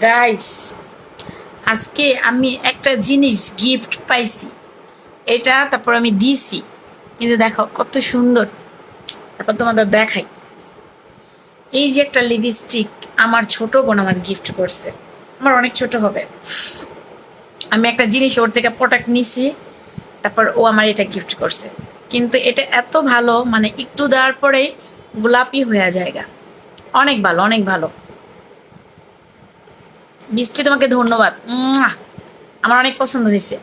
Guys আজকে আমি একটা জিনিস গিফট পাইছি। এটা তারপর আমি দিছি। কিন্তু দেখো, কত সুন্দর। তারপর তোমাদের দেখাই। এই যে একটা লিপস্টিক আমার ছোট বোন আমার গিফট করছে। আমার অনেক ছোট হবে। আমি একটা জিনিস ওর থেকে প্রোডাক্ট নিছি। তারপর ও আমার এটা গিফট করছে। কিন্তু এটা এত ভালো মানে একটু দেওয়ার পরেই গোলাপি হয়ে জায়গা অনেক ভালো অনেক ভালো। বৃষ্টি তোমাকে ধন্যবাদ। আমার অনেক পছন্দ হয়েছে।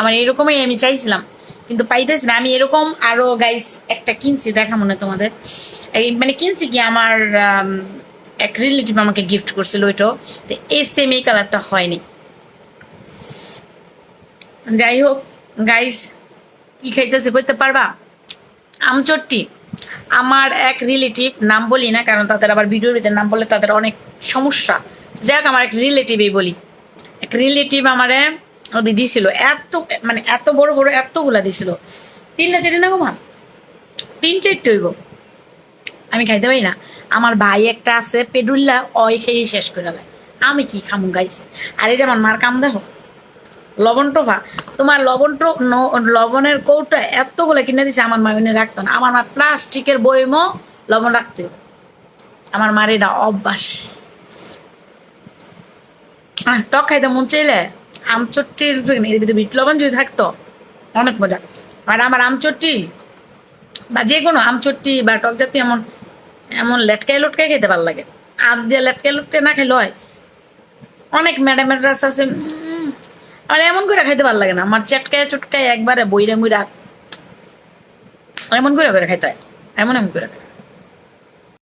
আমার এরকমই আমি চাইছিলাম, কিন্তু পাইতেছি না। আমি এরকম আরও গাইস একটা কিনছি, দেখা মনে তোমাদের। এই মানে কিনছি কি আমার এক রিলেটিভ আমাকে গিফট করছিল ওইটাও। তো এই সেম এই কালারটা হয়নি। যাই হোক গাইস কি খাইতেছে করতে পারবা? আমচট্টি। আমার এক রিলেটিভ নাম বলি না, কারণ তাদের আবার ভিডিওর ভিতরে নাম বললে তাদের অনেক সমস্যা। যাই হোক আমার এক রিলেটিভই বলি। এক রিলেটিভ আমারে ওদি দিছিল, এত মানে এত বড় বড় এতগুলা দিছিল। তিনটা চারটে না গোমা তিন চারটে হইব। আমি খাইতে পারি না। আমার ভাই একটা আছে, পেডুল্লা অয় খেয়ে শেষ করে দেয়। আমি কি খামু গাইস আর এই যে আমার মার কাম দেখো, লবণ টোফা, তোমার লবণ লবণের কৌটা এতগুলো কিনে দিছে, আমার মায়নে রাখতো না। আমার মা প্লাস্টিকের বইমও লবণ রাখতো। আমার মার এটা অভ্যাস। টক খাইতে মন চাইলে আমচট্টির এর ভিতরে বিট লবণ যদি থাকতো, অনেক মজা। আর আমার আমচট্টি বা যে কোনো আমচট্টি বা টক জাতীয় এমন এমন লেটকাই লটকাই খেতে ভালো লাগে। আম দিয়ে লেটকাই লটকাই না খেলে হয়। অনেক ম্যাডামের রাস আছে আর এমন করে খাইতে ভালো লাগে না। আমার চটকায় চটকায় একবারে বইরা মুইরা, এমন করে করে খাইতে হয়। এমন এমন করে।